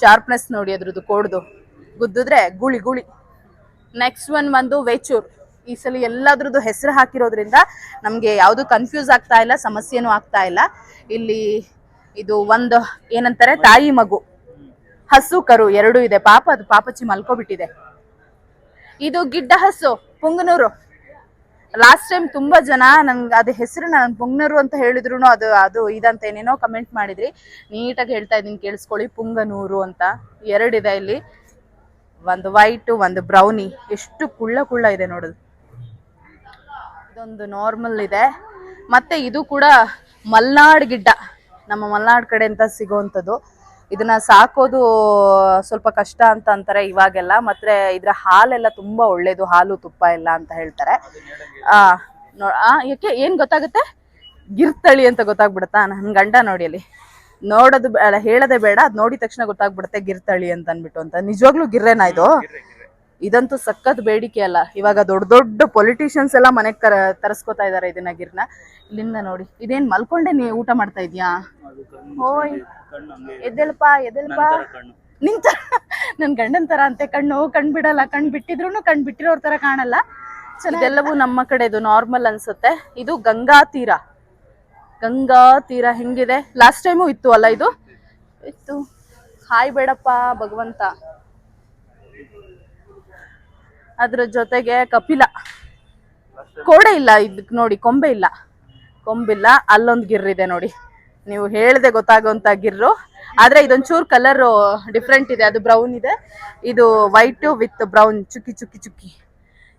S1: ಶಾರ್ಪ್ನೆಸ್ ನೋಡಿ ಅದ್ರದ್ದು ಕೋಡ್ದು. ಗುದ್ದಿದ್ರೆ ಗುಳಿ ಗುಳಿ. ನೆಕ್ಸ್ಟ್ ಒನ್ ಬಂದು ವೇಚೂರ್ ಈ ಸಲ ಎಲ್ಲದ್ರದ್ದು ಹೆಸರು ಹಾಕಿರೋದ್ರಿಂದ ನಮಗೆ ಯಾವುದು ಕನ್ಫ್ಯೂಸ್ ಆಗ್ತಾ ಇಲ್ಲ, ಸಮಸ್ಯೆನೂ ಆಗ್ತಾ ಇಲ್ಲ. ಇಲ್ಲಿ ಇದು ಒಂದು ಏನಂತಾರೆ, ತಾಯಿ ಮಗು. ಹಸು ಕರು ಎರಡು ಇದೆ. ಪಾಪ ಅದು ಪಾಪಚ್ಚಿ ಮಲ್ಕೋಬಿಟ್ಟಿದೆ. ಇದು ಗಿಡ್ಡ ಹಸು, ಪುಂಗನೂರು. ಲಾಸ್ಟ್ ಟೈಮ್ ತುಂಬಾ ಜನ ನಂಗೆ ಅದು ಹೆಸರು ನಾನು ಪುಂಗನೂರು ಅಂತ ಹೇಳಿದ್ರು ಅದು ಅದು ಇದಂತ ಏನೇನೋ ಕಮೆಂಟ್ ಮಾಡಿದ್ರಿ. ನೀಟಾಗಿ ಹೇಳ್ತಾ ಇದೀನಿ ಕೇಳಿಸ್ಕೊಳ್ಳಿ. ಪುಂಗನೂರು ಅಂತ ಎರಡಿದೆ ಇಲ್ಲಿ. ಒಂದು ವೈಟ್ ಒಂದು ಬ್ರೌನಿ ಎಷ್ಟು ಕುಳ್ಳ ಕುಳ್ಳ ಇದೆ ನೋಡೋದು. ಇದೊಂದು ನಾರ್ಮಲ್ ಇದೆ. ಮತ್ತೆ ಇದು ಕೂಡ ಮಲ್ನಾಡ್ ಗಿಡ್ಡ. ನಮ್ಮ ಮಲ್ನಾಡ್ ಕಡೆ ಅಂತ ಸಿಗೋವಂಥದ್ದು. ಇದನ್ನ ಸಾಕೋದು ಸ್ವಲ್ಪ ಕಷ್ಟ ಅಂತ ಅಂತಾರೆ ಇವಾಗೆಲ್ಲ, ಮತ್ತೆ ಇದ್ರ ಹಾಲೆಲ್ಲ ತುಂಬಾ ಒಳ್ಳೇದು, ಹಾಲು ತುಪ್ಪ ಎಲ್ಲ ಅಂತ ಹೇಳ್ತಾರೆ. ಆ, ನೋ ಯಾಕೆ, ಏನ್ ಗೊತ್ತಾಗುತ್ತೆ? ಗಿರ್ತಳಿ ಅಂತ ಗೊತ್ತಾಗ್ಬಿಡುತ್ತಾ? ನನ್ ಗಂಡ ನೋಡಿ ಅಲ್ಲಿ. ನೋಡೋದು ಹೇಳದೆ ಬೇಡ, ಅದ್ ನೋಡಿದ ತಕ್ಷಣ ಗೊತ್ತಾಗ್ಬಿಡುತ್ತೆ ಗಿರ್ತಳಿ ಅಂತ ಅನ್ಬಿಟ್ಟು ಅಂತ. ನಿಜವಾಗ್ಲೂ ಗಿರ್ರೇನಾ ಇದು? ಇದಂತೂ ಸಖತ್ ಬೇಡಿಕೆ ಅಲ್ಲ. ಇವಾಗ ದೊಡ್ಡ ದೊಡ್ಡ ಪೊಲಿಟಿಷಿಯನ್ಸ್ ಎಲ್ಲ ಮನೆಗೆ ಕರ ತರಿಸ್ಕೊತಾ ಇದಾರೆ ಇದನ್ನ ಗಿರ್ನ. ಇಲ್ಲಿಂದ ನೋಡಿ. ಇದೇನ್ ಮಲ್ಕೊಂಡೆ ನೀ ಊಟ ಮಾಡ್ತಾ ಇದ್ಯಾ? ಓಯ್ ಎದ್ದೆಲ್ಪ ಎದ್ದೆಲ್ಪ ನಿಂತ ನನ್ ಗಂಡನ್ ತರ ಅಂತೆ ಕಣ್ಣು. ಕಣ್ ಬಿಡಲ್ಲ ಕಣ್ ಬಿಟ್ಟಿದ್ರು ಕಣ್ ಬಿಟ್ಟಿರೋರ್ ತರ ಕಾಣಲ್ಲ. ಇದೆಲ್ಲವೂ ನಮ್ಮ ಕಡೆದು ನಾರ್ಮಲ್ ಅನ್ಸುತ್ತೆ. ಇದು ಗಂಗಾ ತೀರ. ಗಂಗಾ ತೀರ ಹೆಂಗಿದೆ? ಲಾಸ್ಟ್ ಟೈಮು ಇತ್ತು ಅಲ್ಲ ಇದು? ಇತ್ತು. ಹಾಯ್ ಬೇಡಪ್ಪ ಭಗವಂತ. ಅದ್ರ ಜೊತೆಗೆ ಕಪಿಲ. ಕೋಡೆ ಇಲ್ಲ, ಇದಕ್ ನೋಡಿ, ಕೊಂಬೆ ಇಲ್ಲ. ಕೊಂಬಿಲ್ಲ ಅಲ್ಲೊಂದು ಗಿರ್ರಿದೆ ನೋಡಿ. ನೀವು ಹೇಳ್ದೆ ಗೊತ್ತಾಗುವಂತ ಗಿರ್ರು. ಆದ್ರೆ ಇದೊಂಚೂರು ಕಲರ್ ಡಿಫ್ರೆಂಟ್ ಇದೆ, ಅದು ಬ್ರೌನ್ ಇದೆ. ಇದು ವೈಟ್ ವಿತ್ ಬ್ರೌನ್ ಚುಕ್ಕಿ ಚುಕ್ಕಿ ಚುಕ್ಕಿ.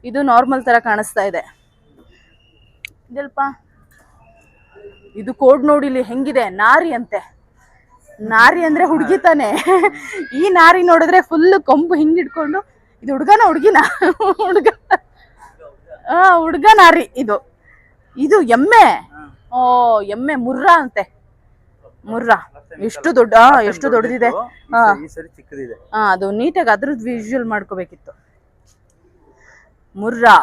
S1: ಇದು ನಾರ್ಮಲ್ ತರ ಕಾಣಿಸ್ತಾ ಇದೆ. ಇದು ಕೋಡ್ ಇಲ್ಲಿ ಹೆಂಗಿದೆ? ನಾರಿ ಅಂತೆ. ನಾರಿ ಅಂದ್ರೆ ಹುಡುಗಿ ತಾನೆ. ಈ ನಾರಿ ನೋಡಿದ್ರೆ ಫುಲ್ ಕೊಂಬು ಹಿಂಗ್ ಹಿಡ್ಕೊಂಡು ಇದು ಹುಡ್ಗನ ಹುಡ್ಗಿನ? ಹುಡ್ಗ ಹಾ ಹುಡ್ಗನ ರೀ ಇದು. ಇದು ಎಮ್ಮೆ. ಓ, ಎಮ್ಮೆ ಮುರ್ರಾ ಅಂತೆ. ಮುರ್ರಾ. ಎಷ್ಟು ದೊಡ್ಡ ಎಷ್ಟು ದೊಡ್ಡದಿದೆ. ಹಾ ಅದು ನೀಟಾಗಿ ಅದ್ರದ್ದು ವಿಜುವಲ್ ಮಾಡ್ಕೋಬೇಕಿತ್ತು. ಮುರ್ರಾ.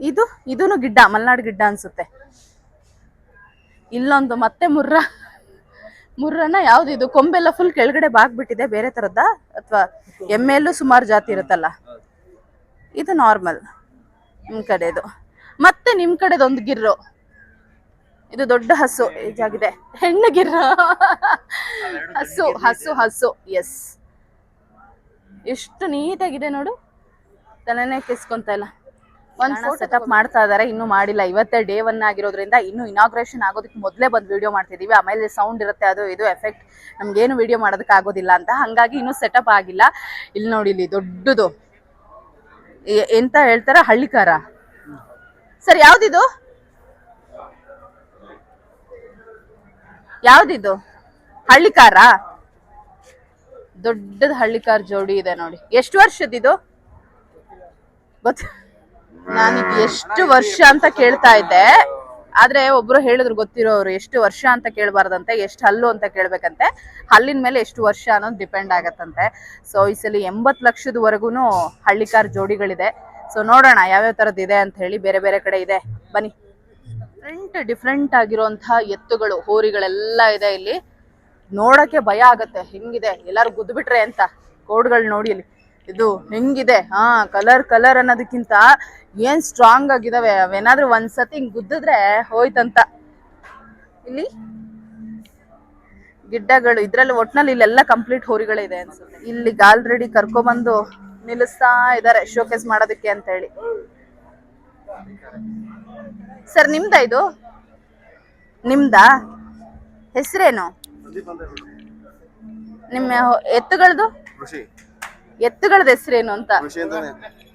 S1: ಇದು ಇದೂ ಗಿಡ್ಡ, ಮಲ್ನಾಡ್ ಗಿಡ್ಡ ಅನ್ಸುತ್ತೆ. ಇಲ್ಲೊಂದು ಮತ್ತೆ ಮುರ್ರಾ. ಮುರ್ರನ ಯಾವ್ದು ಇದು? ಕೊಂಬೆಲ್ಲ ಫುಲ್ ಕೆಳಗಡೆ ಬಾಗ್ಬಿಟ್ಟಿದೆ, ಬೇರೆ ತರದ ಅಥವಾ ಎಮ್ಮೆಲ್ಲೂ ಸುಮಾರು ಜಾತಿ ಇರುತ್ತಲ್ಲ? ಇದು ನಾರ್ಮಲ್ ನಿಮ್ ಕಡೆದು. ಮತ್ತೆ ನಿಮ್ ಕಡೆದೊಂದು ಗಿರ್ರು. ಇದು ದೊಡ್ಡ ಹಸು ಇದಾಗಿದೆ ಹೆಣ್ಣು ಗಿರ್ರ. ಹಸು ಹಸು ಹಸು. ಎಸ್ ಎಷ್ಟು ನೀಟಾಗಿದೆ ನೋಡು. ತಲೆನೇ ಕೆಸ್ಕೊಂತ ಇಲ್ಲ. ಒಂದ್ ಸೆಟಪ್ ಮಾಡ್ತಾ ಇದಾರೆ ಇನ್ನು ಮಾಡಿಲ್ಲ. ಇವತ್ತೇ ಡೇ ಒನ್ ಆಗಿರೋದ್ರಿಂದ ಇನ್ನು ಇನಾಗ್ರೇಷನ್ ಆಗೋದಕ್ಕೆ ಮೊದಲೇ ಬಂದ್ ವಿಡಿಯೋ ಮಾಡ್ತಿದೀವಿ. ಆಮೇಲೆ ಸೌಂಡ್ ಇರುತ್ತೆ ಅದು ಇದು ಎಫೆಕ್ಟ್ ನಮ್ಗೇನು ವಿಡಿಯೋ ಮಾಡೋದಕ್ಕೆ ಆಗೋದಿಲ್ಲ ಅಂತ. ಹಂಗಾಗಿ ಇನ್ನೂ ಸೆಟಪ್ ಆಗಿಲ್ಲ. ಇಲ್ಲಿ ನೋಡಿ ಇಲ್ಲಿ ದೊಡ್ಡದು. ಎಂತ ಹೇಳ್ತಾರ? ಹಳ್ಳಿಕಾರ. ಸರ್ ಯಾವ್ದಿದು? ಯಾವ್ದಿದು? ಹಳ್ಳಿಕಾರ. ದೊಡ್ಡದ ಹಳ್ಳಿಕಾರ ಜೋಡಿ ಇದೆ ನೋಡಿ. ಎಷ್ಟು ವರ್ಷದಿದು? ಗೊತ್ತ ನಾನೀಗ ಎಷ್ಟು ವರ್ಷ ಅಂತ ಕೇಳ್ತಾ ಇದ್ದೆ. ಆದ್ರೆ ಒಬ್ರು ಹೇಳಿದ್ರು, ಗೊತ್ತಿರೋರು ಎಷ್ಟು ವರ್ಷ ಅಂತ ಕೇಳಬಾರ್ದಂತೆ, ಎಷ್ಟು ಹಲ್ಲು ಅಂತ ಕೇಳ್ಬೇಕಂತೆ. ಹಲ್ಲಿನ ಮೇಲೆ ಎಷ್ಟು ವರ್ಷ ಅನ್ನೋದು ಡಿಪೆಂಡ್ ಆಗತ್ತಂತೆ. ಸೊ ಈ ಸಲ ಎಂಬತ್ತು ಲಕ್ಷದವರೆಗೂ ಹಳ್ಳಿಕಾರ್ ಜೋಡಿಗಳಿದೆ. ಸೊ ನೋಡೋಣ ಯಾವ್ಯಾವ ತರದ್ ಇದೆ ಅಂತ ಹೇಳಿ, ಬೇರೆ ಬೇರೆ ಕಡೆ ಇದೆ. ಬನ್ನಿ. ಡಿಫ್ರೆಂಟ್ ಡಿಫ್ರೆಂಟ್ ಆಗಿರುವಂತಹ ಎತ್ತುಗಳು, ಹೋರಿಗಳೆಲ್ಲ ಇದೆ ಇಲ್ಲಿ. ನೋಡಕ್ಕೆ ಭಯ ಆಗತ್ತೆ, ಹೆಂಗಿದೆ? ಎಲ್ಲಾರು ಗುದ್ಬಿಟ್ರೆ ಅಂತ ಕೋಡ್ಗಳು ನೋಡಿ ಇಲ್ಲಿ. ಇದು ಹೆಂಗಿದೆ? ಹಾ ಕಲರ್ ಕಲರ್ ಅನ್ನೋದಕ್ಕಿಂತ ಏನ್ ಸ್ಟ್ರಾಂಗ್ ಆಗಿದಾವೆ? ಅವೇನಾದ್ರೂ ಒಂದ್ಸತಿ ಹಿಂಗ್ ಗುದ್ದಿದ್ರೆ ಹೋಯ್ತಂತ. ಇಲ್ಲಿ ಗಿಡ್ಡಗಳು, ಇದ್ರಲ್ಲಿ ಒಟ್ನಲ್ಲಿ ಇಲ್ಲೆಲ್ಲ ಕಂಪ್ಲೀಟ್ ಹೋರಿಗಳಿದೆ ಅನ್ಸುತ್ತೆ. ಇಲ್ಲಿಗೆ ಆಲ್ರೆಡಿ ಕರ್ಕೊಬಂದು ನಿಲ್ಲಿಸ್ತಾ ಇದಾರೆ ಶೋಕೇಸ್ ಮಾಡೋದಕ್ಕೆ ಅಂತ ಹೇಳಿ ಸರ್ ನಿಮ್ದಾ ಇದು? ನಿಮ್ದಾ? ಹೆಸರೇನು? ನಿಮ್ಮ ಎತ್ತುಗಳದು? ಎತ್ತುಗಳದ ಹೆಸರೇನು ಅಂತ?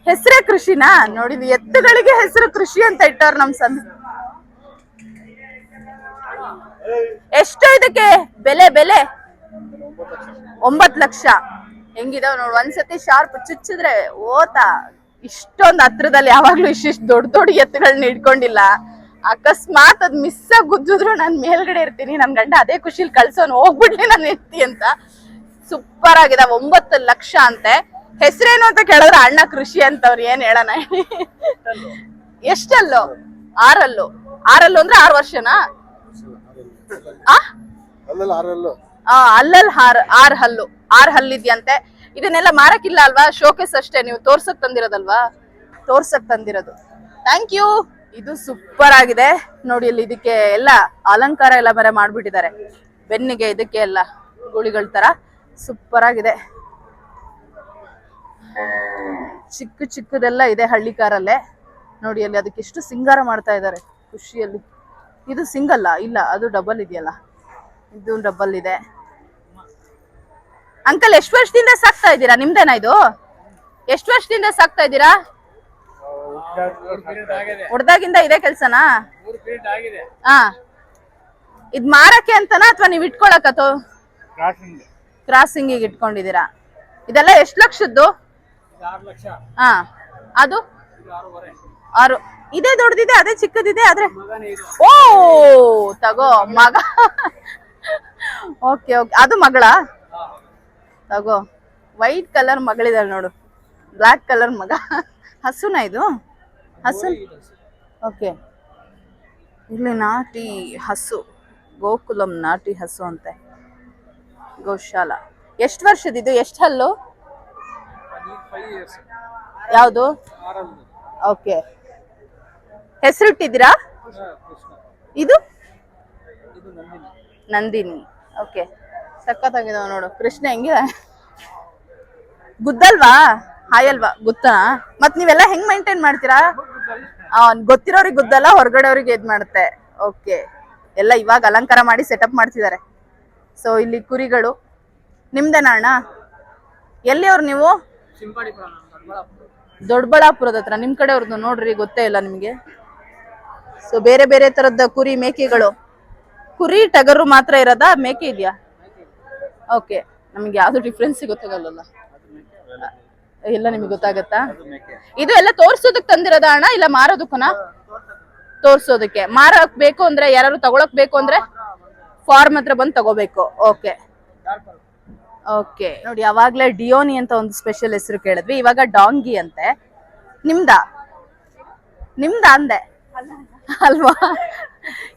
S1: ಹೆಸರೇ ಕೃಷಿನಾ? ನೋಡಿದ್ವಿ ಎತ್ತುಗಳಿಗೆ ಹೆಸರು ಕೃಷಿ ಅಂತ ಇಟ್ಟವ್ರ ನಮ್ ಸಂ ಎಷ್ಟು ಇದಕ್ಕೆ? ಬೆಲೆ ಬೆಲೆ? ಒಂಬತ್ ಲಕ್ಷ. ಹೆಂಗಿದಾವ್ ನೋಡ್ ಒಂದ್ಸತಿ ಶಾರ್ಪ್ ಚುಚ್ಚಿದ್ರೆ ಓತಾ. ಇಷ್ಟೊಂದ್ ಹತ್ರದಲ್ಲಿ ಯಾವಾಗ್ಲೂ ಇಷ್ಟಿಷ್ಟು ದೊಡ್ಡ ದೊಡ್ಡ ಎತ್ತುಗಳನ್ನ ಇಟ್ಕೊಂಡಿಲ್ಲ. ಅಕಸ್ಮಾತ್ ಅದ್ ಮಿಸ್ ಆಗಿ ಗುದ್ದಿದ್ರು ನಾನ್ ಮೇಲ್ಗಡೆ ಇರ್ತೀನಿ ನನ್ ಗಂಡ ಅದೇ ಖುಷಿಲಿ ಕಳ್ಸೋನ್ ಹೋಗ್ಬಿಡ್ಲಿ ನಾನು ಎತ್ತಿ ಅಂತ. ಸೂಪರ್ ಆಗಿದೆ. ಒಂಬತ್ತು ಲಕ್ಷ ಅಂತೆ. ಹೆಸರೇನು ಅಂತ ಕೇಳಿದ್ರೆ ಅಣ್ಣ ಕೃಷಿ ಅಂತವ್ರು ಏನ್ ಹೇಳೋಣ? ಹೇಳಿ ಎಷ್ಟಲ್ಲೋ? ಆರಲ್ಲು? ಆರಲ್ಲು ಅಂದ್ರೆ ಆರು ವರ್ಷನಾ?
S2: ಅಲ್ಲಲ್ಲ
S1: ಅಲ್ಲಲ್ ಹಾರ್ ಆರ್ ಹಲ್ಲು. ಆರ್ ಹಲ್ಲಿದ್ಯಂತೆ. ಇದನ್ನೆಲ್ಲ ಮಾರಕ್ಕಿಲ್ಲ ಅಲ್ವಾ? ಶೋಕೇಸ್ ಅಷ್ಟೇ. ನೀವು ತೋರ್ಸಕ್ ತಂದಿರೋದಲ್ವಾ? ತೋರ್ಸಕ್ ತಂದಿರೋದು. ಥ್ಯಾಂಕ್ ಯು ಇದು ಸೂಪರ್ ಆಗಿದೆ. ನೋಡಿ ಇಲ್ಲಿ ಇದಕ್ಕೆ ಎಲ್ಲ ಅಲಂಕಾರ ಎಲ್ಲ ಬೇರೆ ಮಾಡ್ಬಿಟ್ಟಿದ್ದಾರೆ. ಬೆನ್ನಿಗೆ ಇದಕ್ಕೆ ಎಲ್ಲ ಗುಳಿಗಳ ತರ. ಸೂಪರ್ ಆಗಿದೆ. ಚಿಕ್ಕ ಚಿಕ್ಕದೆಲ್ಲ ಇದೆ ಹಳ್ಳಿ ಕಾರಲ್ಲೇ. ನೋಡಿ ಅಲ್ಲಿ ಅದಕ್ಕೆ ಎಷ್ಟು ಸಿಂಗಾರ ಮಾಡ್ತಾ ಇದ್ದಾರೆ ಖುಷಿಯಲ್ಲಿ. ಇದು ಸಿಂಗಲ್ಲ ಇಲ್ಲ ಅದು ಡಬಲ್ ಇದೆಯಲ್ಲ. ಇದು ಡಬಲ್ ಇದೆ. ಅಂಕಲ್ ಎಷ್ಟು ವರ್ಷದಿಂದ ಸಾಕ್ತಾ ಇದ್ದೀರಾ? ನಿಮ್ದೇನಾ ಇದು? ಎಷ್ಟು ವರ್ಷದಿಂದ ಸಾಕ್ತಾ ಇದ್ದೀರಾ? ಹೊಡ್ದಾಗಿಂದ ಇದೆ ಕೆಲ್ಸನಾ? ಹಾ. ಇದ್ ಮಾರಕ್ಕೆ ಅಂತನಾ ಅಥವಾ ನೀವ್ ಇಟ್ಕೊಳಕ ಕ್ರಾಸಿಂಗ್ ಇಟ್ಕೊಂಡಿದ್ದೀರಾ? ಇದೆಲ್ಲ ಎಷ್ಟು ಲಕ್ಷದ್ದು? ಹಾ. ಅದು? ಆರು. ಇದೇ ದೊಡ್ಡದಿದೆ, ಅದೇ ಚಿಕ್ಕದಿದೆ, ಆದ್ರೆ ಓ, ತಗೋ, ಮಗ. Okay okay. ಅದು ಮಗಳ? ತಗೋ. ವೈಟ್ ಕಲರ್ ಮಗಳಿದಾಳೆ ನೋಡು. ಬ್ಲ್ಯಾಕ್ ಕಲರ್ ಮಗ. ಹಸುನ ಇದು? ಹಸು ಓಕೆ. ಇಲ್ಲಿ ನಾಟಿ ಹಸು. ಗೋಕುಲಂ ನಾಟಿ ಹಸು ಅಂತೆ. ಗೋಶಾಲ. ಎಷ್ಟು ವರ್ಷದಿದು ಎಷ್ಟು ಹಲ್ಲು? ಯಾವುದು? ಓಕೆ. ಹೆಸರಿಟ್ಟಿದ್ದೀರಾ? ಇದು? ನಂದಿನಿ. ಓಕೆ. ಸಖತ್ತಾಗಿದಾವ ನೋಡು. ಕೃಷ್ಣ ಹೆಂಗಿದೆ? ಗುದ್ದಲ್ವಾ? ಹಾಯಲ್ವಾ ಗುತ್ತಾ ಮತ್ ನೀವೆಲ್ಲ ಹೆಂಗ್ ಮೈಂಟೈನ್ ಮಾಡ್ತೀರಾ? ಗೊತ್ತಿರೋರಿಗೆ ಗುದ್ದಲ್ಲ, ಹೊರಗಡೆಯವ್ರಿಗೆ ಇದ್ ಮಾಡುತ್ತೆ ಓಕೆ. ಎಲ್ಲ ಇವಾಗ ಅಲಂಕಾರ ಮಾಡಿ ಸೆಟಪ್ ಮಾಡ್ತಿದ್ದಾರೆ. ಸೊ ಇಲ್ಲಿ ಕುರಿಗಳು. ನಿಮ್ದೇನಾ ಅಣ್ಣ ಎಲ್ಲಿಯವ್ರು ನೀವು? ದೊಡ್ಡಬಳ್ಳಾಪುರದ ಹತ್ರ. ನಿಮ್ ಕಡೆಯವ್ರದ್ದು ನೋಡ್ರಿ, ಗೊತ್ತೇ ಇಲ್ಲ ನಿಮ್ಗೆ. ಸೊ ಬೇರೆ ಬೇರೆ ತರದ ಕುರಿ ಮೇಕೆಗಳು. ಕುರಿ, ಟಗರು ಮಾತ್ರ ಇರೋದಾ? ಮೇಕೆ ಇದೆಯಾ? ಓಕೆ ನಮ್ಗೆ ಯಾವ್ದು ಡಿಫ್ರೆನ್ಸ್ ಗೊತ್ತಾಗಲ್ಲ ಎಲ್ಲ ನಿಮ್ಗೆ ಗೊತ್ತಾಗತ್ತಾ? ಇದು ಎಲ್ಲ ತೋರ್ಸೋದಕ್ ತಂದಿರೋದ ಅಣ್ಣ? ಇಲ್ಲ ಮಾರೋದಕ್ಕನ? ತೋರ್ಸೋದಕ್ಕೆ. ಮಾರಕ್ ಬೇಕು ಅಂದ್ರೆ ಯಾರು ತಗೊಳಕ್ ಬೇಕು ಅಂದ್ರೆ? ಫಾರ್ಮ್ ಹತ್ರ ಬಂದು ತಗೋಬೇಕು. ಓಕೆ ಓಕೆ ನೋಡಿ ಯಾವಾಗ್ಲೇ ಡಿಯೋನಿ ಅಂತ ಒಂದು ಸ್ಪೆಷಲ್ ಹೆಸರು ಕೇಳಿದ್ವಿ ಇವಾಗ ಡಾಂಗಿ ಅಂತೆ. ನಿಮ್ದ? ನಿಮ್ದ ಅಂದೆ? ಅಲ್ವಾ?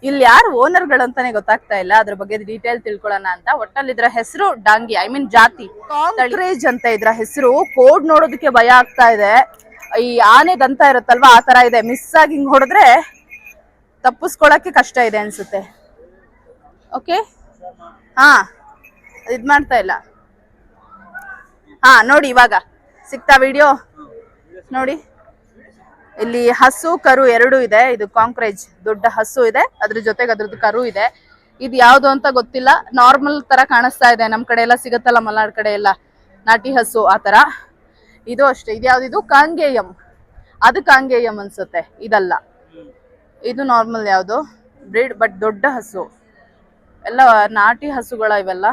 S1: ಇಲ್ಲಿ ಯಾರು ಓನರ್ಗಳು ಅಂತಾನೆ ಗೊತ್ತಾಗ್ತಾ ಇಲ್ಲ ಅದ್ರ ಬಗ್ಗೆ ಡೀಟೇಲ್ ತಿಳ್ಕೊಳ್ಳೋಣ ಅಂತ. ಒಟ್ಟಲ್ಲಿ ಇದ್ರ ಹೆಸರು ಡಾಂಗಿ ಐ ಮೀನ್ ಜಾತಿ. ಕಾಂಕ್ರೇಜ್ ಅಂತ ಇದ್ರ ಹೆಸರು ಕೋಡ್ ನೋಡೋದಕ್ಕೆ ಭಯ ಆಗ್ತಾ ಇದೆ. ಈ ಆನೆ ದಂತ ಇರುತ್ತಲ್ವಾ ಆ ತರ ಇದೆ. ಮಿಸ್ ಆಗಿ ಹಿಂಗ್ ಹೊಡೆದ್ರೆ ತಪ್ಪಿಸ್ಕೊಳಕ್ಕೆ ಕಷ್ಟ ಇದೆ ಅನ್ಸುತ್ತೆ. ಓಕೆ ಹಾ. ಇದು ಮಾಡ್ತಾ ಇಲ್ಲ. ಹಾ, ನೋಡಿ ಇವಾಗ. ಸಿಗ್ತಾ ವಿಡಿಯೋ ನೋಡಿ. ಇಲ್ಲಿ ಹಸು, ಕರು ಎರಡು ಇದೆ. ಇದು ಕಾಂಕ್ರೇಜ್ ದೊಡ್ಡ ಹಸು ಇದೆ. ಅದ್ರ ಜೊತೆಗೆ ಅದ್ರದ್ದು ಕರು ಇದೆ. ಇದು ಯಾವ್ದು ಅಂತ ಗೊತ್ತಿಲ್ಲ. ನಾರ್ಮಲ್ ತರ ಕಾಣಿಸ್ತಾ ಇದೆ. ನಮ್ ಕಡೆ ಎಲ್ಲ ಸಿಗತ್ತಲ್ಲ, ಮಲ್ನಾಡ್ ಕಡೆ ಎಲ್ಲ. ನಾಟಿ ಹಸು ಆ ತರ. ಇದು ಅಷ್ಟೇ. ಇದು ಯಾವ್ದಿದು ಕಾಂಗೇಯಂ. ಅದು ಕಾಂಗೇಯಂ ಅನ್ಸುತ್ತೆ. ಇದಲ್ಲ. ಇದು ನಾರ್ಮಲ್ ಯಾವುದು? ಬ್ರೀಡ್ ಬಟ್ ದೊಡ್ಡ ಹಸು. ಎಲ್ಲ ನಾಟಿ ಹಸುಗಳ ಇವೆಲ್ಲ.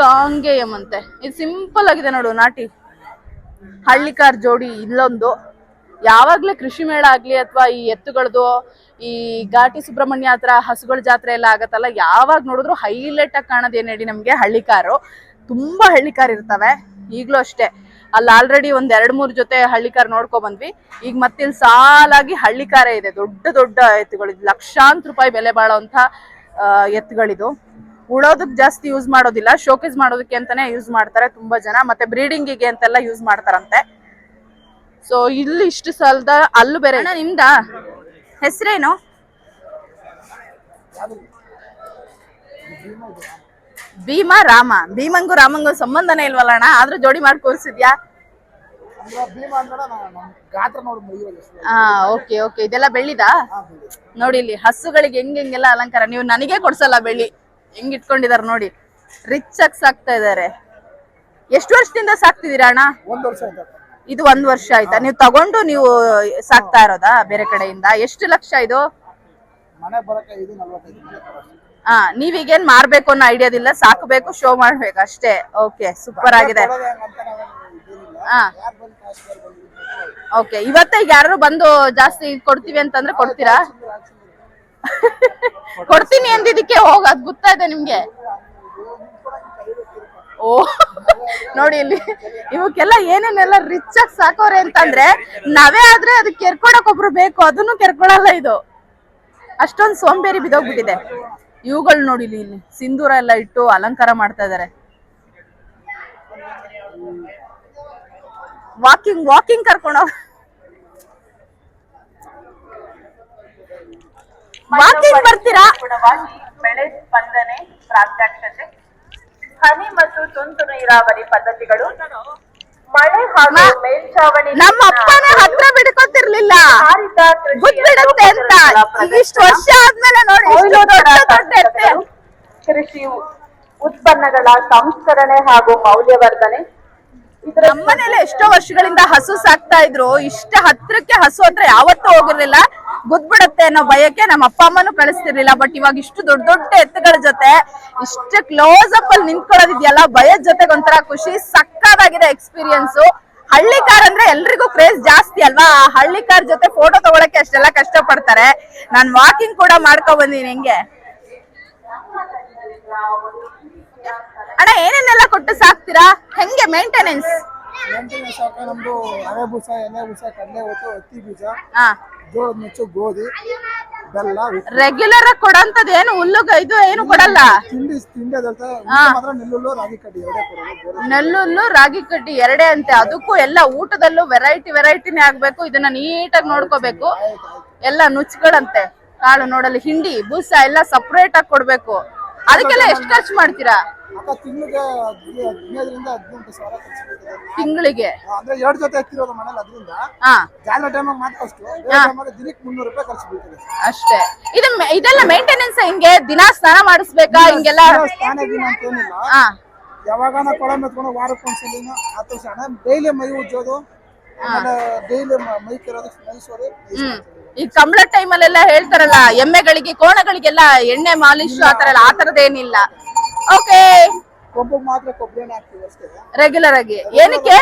S1: ಕಾಂಗೇಯಂ ಅಂತೆ ಇದು ಸಿಂಪಲ್ ಆಗಿದೆ ನೋಡು ನಾಟಿ. ಹಳ್ಳಿಕಾರ್ ಜೋಡಿ ಇಲ್ಲೊಂದು. ಯಾವಾಗ್ಲೇ ಕೃಷಿ ಮೇಳ ಆಗ್ಲಿ ಅಥವಾ ಈ ಎತ್ತುಗಳದು, ಈ ಘಾಟಿ ಸುಬ್ರಹ್ಮಣ್ಯ ಹತ್ರ ಹಸುಗಳ ಜಾತ್ರೆ ಎಲ್ಲ ಆಗತ್ತಲ್ಲ, ಯಾವಾಗ ನೋಡಿದ್ರು ಹೈಲೈಟ್ ಆಗಿ ಕಾಣೋದು ಏನ್ ಹೇಳಿ ನಮ್ಗೆ ಹಳ್ಳಿಕಾರು. ತುಂಬಾ ಹಳ್ಳಿಕಾರ್ ಇರ್ತವೆ, ಈಗ್ಲೂ ಅಷ್ಟೇ. ಅಲ್ಲಿ ಆಲ್ರೆಡಿ ಒಂದ್ ಎರಡ್ ಮೂರ್ ಜೊತೆ ಹಳ್ಳಿಕಾರ್ ನೋಡ್ಕೊ ಬಂದ್ವಿ. ಈಗ ಮತ್ತಿಲ್ ಸಾಲಾಗಿ ಹಳ್ಳಿಕಾರೇ ಇದೆ, ದೊಡ್ಡ ದೊಡ್ಡ ಎತ್ತುಗಳು ಲಕ್ಷಾಂತರ ರೂಪಾಯಿ ಬೆಲೆ ಬಾಳೋ ಎತ್ತುಗಳಿದು. ಉಳೋದಕ್ಕೆ ಜಾಸ್ತಿ ಯೂಸ್ ಮಾಡೋದಿಲ್ಲ. ಶೋಕೇಸ್ ಮಾಡೋದಕ್ಕೆ ಅಂತಾನೆ ಯೂಸ್ ಮಾಡ್ತಾರೆ ತುಂಬಾ ಜನ. ಮತ್ತೆ ಬ್ರೀಡಿಂಗಿಗೆ ಅಂತೆಲ್ಲ ಯೂಸ್ ಮಾಡ್ತಾರಂತೆ. ಸೊ ಇಲ್ಲಿ ಇಷ್ಟು ಸಲ್ದ ಅಲ್ಲೂ ಬೇರೆ. ಅಣ್ಣ, ನಿಮ್ದ? ಹೆಸರೇನು? ಭೀಮಾ ರಾಮ. ಭೀಮಂಗು ರಾಮಂಗು ಸಂಬಂಧನೇ ಇಲ್ವಲ್ಲ ಅಣ್ಣ? ಆದ್ರೂ ಜೋಡಿ ಮಾಡಿ ಕೂರಿಸಿದ್ಯಾ? ಹಾ ಓಕೆ ಓಕೆ. ಇದೆಲ್ಲ ಬೆಳ್ಳಿದಾ? ನೋಡಿ ಇಲ್ಲಿ ಹಸುಗಳಿಗೆ ಹೆಂಗ್ ಹೆಂಗೆಲ್ಲ ಅಲಂಕಾರ. ನೀವು ನನಗೆ ಕೊಡ್ಸಲ್ಲ ಬೆಳ್ಳಿ. ಹೆಂಗ್ ಇಟ್ಕೊಂಡಿದಾರ ನೋಡಿ. ರಿಚ್ ಆಗಿ ಸಾಕ್ತಾ ಇದಾರೆ. ಎಷ್ಟು ವರ್ಷದಿಂದ ಸಾಕ್ತಿದ್ದೀರಾ ಅಣ್ಣ?
S2: ಒಂದ್ ವರ್ಷ ಆಯ್ತು
S1: ಇದು ಒಂದ್ ವರ್ಷ ಆಯ್ತಾ? ನೀವು ತಗೊಂಡು ನೀವು ಸಾಕ್ತಾ ಇರೋದಾ ಬೇರೆ ಕಡೆಯಿಂದ? ಎಷ್ಟು ಲಕ್ಷ ಇದು. ಹಾ ನೀವೀಗೇನ್ ಮಾರ್ಬೇಕು ಅನ್ನೋ ಐಡಿಯಾದಿಲ್ಲ ಸಾಕಬೇಕು ಶೋ ಮಾಡ್ಬೇಕು ಅಷ್ಟೇ. ಓಕೆ ಸೂಪರ್ ಆಗಿದೆ. ಹಾ. ಓಕೆ ಇವತ್ತೇ ಯಾರು ಬಂದು ಜಾಸ್ತಿ ಕೊಡ್ತೀವಿ ಅಂತಂದ್ರೆ ಕೊಡ್ತೀರಾ? ಕೊಡ್ತೀನಿ ಅಂದಿದ್ದಕ್ಕೆ ಹೋಗ ಅದ್ ಗೊತ್ತಾಯ್ತಾ ನಿಮ್ಗೆ? ಓ ನೋಡಿ ಇಲ್ಲಿ ಇವಕ್ಕೆಲ್ಲ ಏನೇನೆಲ್ಲ ರಿಚ್ ಆಗಿ ಸಾಕೋರೆ ಅಂತಂದ್ರೆ ನಾವೇ ಆದ್ರೆ ಅದಕ್ಕೆ ಕೆರ್ಕೊಡಕ್ ಒಬ್ರು ಬೇಕು ಅದನ್ನು ಕೆರ್ಕೊಳಲ್ಲ ಇದು. ಅಷ್ಟೊಂದು ಸೋಂಬೇರಿ ಬಿದೋಗ್ಬಿಟ್ಟಿದೆ ಇವುಗಳು ನೋಡಿ ಇಲ್ಲಿ ಇಲ್ಲಿ ಸಿಂಧೂರ ಎಲ್ಲ ಇಟ್ಟು ಅಲಂಕಾರ ಮಾಡ್ತಾ ಇದಾರೆ. ವಾಕಿಂಗ್ ವಾಕಿಂಗ್ ಕರ್ಕೊಂಡು ವಾಕಿಂಗ್ ಬರ್ತೀರಾ?
S4: ಬೆಳೆ ಸ್ಪಂದನೆ ಪ್ರಾತ್ಯಕ್ಷತೆ. ಹನಿ ಮತ್ತು ತುಂತುರು ನೀರಾವರಿ ಪದ್ಧತಿಗಳು. ಮಳೆ ಹಾಗೂ
S1: ಮೇಲ್ಚಾವಣಿ
S4: ಮೇಲ್ಛಾವಣಿ
S1: ನಮ್ಮ ಅಪ್ಪನೇ ಹತ್ರ ಬಿಡ್ಕೊತಿರ್ಲಿಲ್ಲ. ಬಿಡುತ್ತೆ ಅಂತ. ಇಷ್ಟು ವರ್ಷ ಆದ್ಮೇಲೆ ನೋಡಿ
S4: ಕೃಷಿ ಉತ್ಪನ್ನಗಳ ಸಂಸ್ಕರಣೆ ಹಾಗೂ ಮೌಲ್ಯವರ್ಧನೆ.
S1: ನಮ್ಮನೇಲಿ ಎಷ್ಟೋ ವರ್ಷಗಳಿಂದ ಹಸು ಸಾಕ್ತಾ ಇದ್ರು. ಇಷ್ಟ ಹತ್ರಕ್ಕೆ ಹಸು ಹತ್ರ ಯಾವತ್ತೂ ಹೋಗಿರ್ಲಿಲ್ಲ. ಗುದ್ಬಿಡತ್ತೆ ಅನ್ನೋ ಭಯಕ್ಕೆ ನಮ್ಮ ಅಪ್ಪ ಅಮ್ಮನೂ ಕಳಿಸ್ತಿರ್ಲಿಲ್ಲ. ಬಟ್ ಇವಾಗ ಇಷ್ಟು ದೊಡ್ಡ ದೊಡ್ಡ ಎತ್ತುಗಳ ಜೊತೆ, ಇಷ್ಟು ಕ್ಲೋಸ್ ಅಪ್ ಅಲ್ಲಿ ನಿಂತ್ಕೊಳ್ಳೋದಿದ್ಯಲ್ಲ, ಭಯದ ಜೊತೆಗೆ ಒಂಥರ ಖುಷಿ ಸಕ್ಕದಾಗಿದೆ ಎಕ್ಸ್ಪೀರಿಯನ್ಸ್ ಹಳ್ಳಿ ಕಾರ್ ಅಂದ್ರೆ ಎಲ್ರಿಗೂ ಕ್ರೇಜ್ ಜಾಸ್ತಿ ಅಲ್ವಾ? ಆ ಹಳ್ಳಿ ಕಾರ್ ಜೊತೆ ಫೋಟೋ ತಗೊಳಕ್ಕೆ ಅಷ್ಟೆಲ್ಲ ಕಷ್ಟ ಪಡ್ತಾರೆ ನಾನ್ ವಾಕಿಂಗ್ ಕೂಡ ಮಾಡ್ಕೊ ಬಂದೀನಿ ಹೆಂಗೆ ಅಣ್ಣ ಏನೇನೆಲ್ಲ ಕೊಟ್ಟು ಸಾಕ್ತೀರಾ? ಹೆಂಗೆ ಮೇಂಟೆನೆನ್ಸ್
S2: ಮೇಂಟೆನೆನ್ಸ್ ಹಾಕ ನಮ್ದು ಹಳೆ ಬೂಸ ಎಲೆ ಬೂಸ ಕಡಲೆ ಒಟ್ಟು ಹತ್ತಿ ಬೀಜ
S1: ಹಾ.
S2: ಜೋಳದ ನುಚ್ಚು ಗೋಧಿ ಬೆಲ್ಲ ಉಪ್ಪು.
S1: ರೆಗ್ಯುಲರ್ ಆಗಿ ಕೊಡೋಂಥದ್ದು ಏನು? ಹುಲ್ಲು ಇದು ಏನು ಕೊಡಲ್ಲ?
S2: ತಿಂಡಿ ತಿಂಡಿ ಅದಲ್ತ ಮಾತ್ರ ನೆಲ್ಲುಲ್ಲು ರಾಗಿ ಕಡ್ಡಿ ಎರಡೇ ಕೊಡೋದು. ಬೇರೆ
S1: ನೆಲ್ಲುಲ್ಲು ರಾಗಿ ಕಡ್ಡಿ ಎರಡೇ ಅಂತೆ. ಅದಕ್ಕೂ ಎಲ್ಲ ಊಟದಲ್ಲೂ ವೆರೈಟಿ ವೆರೈಟಿನೇ ಆಗ್ಬೇಕು. ಇದನ್ನ ನೀಟಾಗಿ ನೋಡ್ಕೋಬೇಕು. ಎಲ್ಲ ನುಚ್ಗಳಂತೆ ಕಾಳು ನೋಡಲು ಹಿಂಡಿ ಬೂಸ ಎಲ್ಲ ಸಪ್ರೇಟ್ ಆಗಿ ಕೊಡ್ಬೇಕು. ಅದಕ್ಕೆಲ್ಲ ಎಷ್ಟು ಖರ್ಚು ಮಾಡ್ತೀರಾ?
S2: ಅಕ್ಕ ತಿಂಗಳಿಗೆ ಹದಿನೈದರಿಂದ ಹದಿನೆಂಟು ಸಾವಿರ ಖರ್ಚು. ಬೀಳ್ತದೆ.
S1: ತಿಂಗಳಿಗೆ
S2: ಅಂದ್ರೆ ಎರಡು ಜೊತೆ ಎತ್ತಿರೋದು ಮನೇಲಿ ಅದರಿಂದ.
S1: ಹಾ.
S2: ಜಾಲ ಟೈಮ್ ಮಾತ್ರ ಅಷ್ಟು. ಬೇರೆ ದಿನಕ್ಕೆ ಮುನ್ನೂರು ರೂಪಾಯಿ ಖರ್ಚು ಬೀಳ್ತದೆ
S1: ಅಷ್ಟೇ. ಇದು ಮೆ- ಇದೆಲ್ಲ ಮೇಂಟೆನೆನ್ಸ್ ಹಿಂಗೆ ದಿನ ಸ್ನಾನ ಮಾಡಿಸ್ಬೇಕಾ? ಹಿಂಗೆಲ್ಲ
S2: ಸ್ನಾನ ದಿನ ಅಂತ ಏನಿಲ್ಲ.
S1: ಹಾ.
S2: ಯಾವಾಗನ ಕೊಳ ಮೆತ್ಕೊಂಡು ವಾರಕ್ಕೆ ಒಂದ್ಸಲಿನ ಹತ್ತು ಸಣ್ಣ ಡೈಲಿ ಮೈ ಉಜ್ಜೋದು ಆಮೇಲೆ ಡೈಲಿ ಮೈ ಕೆರೋದು ಮೈ ಸೋರಿ
S1: ಹ್ಮ್ ಈ ಕಂಬಳ ಟೈಮಲ್ಲೆಲ್ಲ ಹೇಳ್ತಾರಲ್ಲ ಎಮ್ಮೆಗಳಿಗೆ ಕೋಣಗಳಿಗೆಲ್ಲ ಎಣ್ಣೆ ಮಾಲಿಶ್ ಆತರ ಎಲ್ಲ ಆತರದೇನಿಲ್ಲ ಓಕೆ
S2: ಕೊಬ್ಬು ಮಾತ್ರ ಕೊಬ್ಬರಿ ಎಣ್ಣೆ ಹಾಕ್ತೀವಿ ಅಷ್ಟೇ.
S1: ರೆಗ್ಯುಲರ್ ಆಗಿ. ಏನಕ್ಕೆ?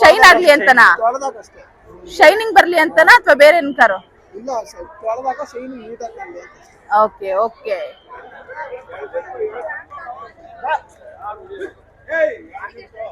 S1: ಶೈನ್ ಆಗ್ಲಿ ಅಂತನಾ?
S2: ತೊಳೆದಾಗ ಅಷ್ಟೇ.
S1: ಶೈನಿಂಗ್ ಬರ್ಲಿ ಅಂತನಾ ಅಥವಾ ಬೇರೆ ಏನ್ಕಾರು
S2: ಇಲ್ಲ ಸರ್ ತೊಳೆದಾಗ ಶೈನ್ ನೀಟಾಗಿ ಆಗ್ಲಿ
S1: ಓಕೆ ಓಕೆ
S2: ಅಷ್ಟೇ.